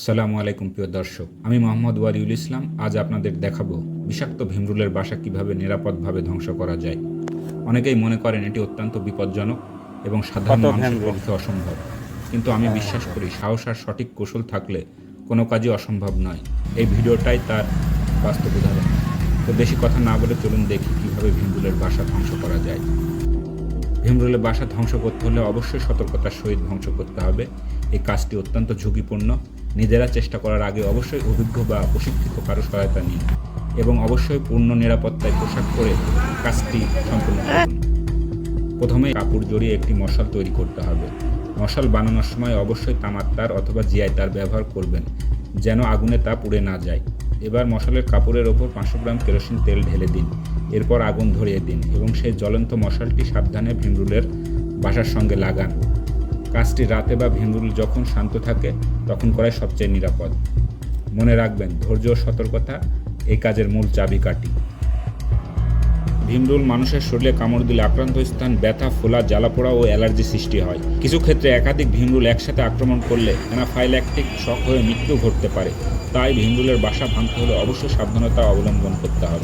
আসসালামু আলাইকুম প্রিয় দর্শক আমি মোহাম্মদ ওয়ারিউল ইসলাম আজ আপনাদের দেখাবো বিষাক্ত ভীমরুলের বাসা কীভাবে নিরাপদভাবে ধ্বংস করা যায়। অনেকেই মনে করেন এটি অত্যন্ত বিপজ্জনক এবং সাধারণ মানুষের পক্ষে অসম্ভব। কিন্তু আমি বিশ্বাস করি সাহস আর সঠিক কৌশল থাকলে কোনো কাজই অসম্ভব নয়। এই ভিডিওটাই তার বাস্তব উদাহরণ। তো বেশি কথা না বলে চলুন দেখি কীভাবে ভীমরুলের বাসা ধ্বংস করা যায়। ভীমরুলের বাসা ধ্বংস করতে হলে অবশ্যই সতর্কতার সহিত ধ্বংস করতে হবে। এই কাজটি অত্যন্ত ঝুঁকিপূর্ণ। নিজেরা চেষ্টা করার আগে অবশ্যই অভিজ্ঞ বা প্রশিক্ষিত কারও সহায়তা নিন এবং অবশ্যই পূর্ণ নিরাপত্তায় পোশাক পরে কাজটি সম্পূর্ণ করুন। প্রথমে কাপড় জড়িয়ে একটি মশাল তৈরি করতে হবে। মশাল বানানোর সময় অবশ্যই তামার তার অথবা জিআই তার ব্যবহার করবেন, যেন আগুনে তা পুড়ে না যায়। এবার মশালের কাপড়ের ওপর পাঁচশো গ্রাম কেরোসিন তেল ঢেলে দিন। এরপর আগুন ধরিয়ে দিন এবং সেই জ্বলন্ত মশালটি সাবধানে ভিমরুলের বাসার সঙ্গে লাগান। কাজটি রাতে বা ভিমরুল যখন শান্ত থাকে, তখন করাই সবচেয়ে নিরাপদ। মনে রাখবেন, ধৈর্য ও সতর্কতা এই কাজের মূল চাবিকাঠি। ভিমরুল মানুষের শরীরে কামড় দিলে আক্রান্ত স্থান ব্যথা, ফোলা, জ্বালাপোড়া ও অ্যালার্জি সৃষ্টি হয়। কিছু ক্ষেত্রে একাধিক ভিমরুল একসাথে আক্রমণ করলে অ্যানাফাইল্যাকটিক শক হয়ে মৃত্যু ঘটতে পারে। তাই ভেঙ্গুলের বাসা ভাঙতে হলে অবশ্যই সাবধানতা অবলম্বন করতে হবে।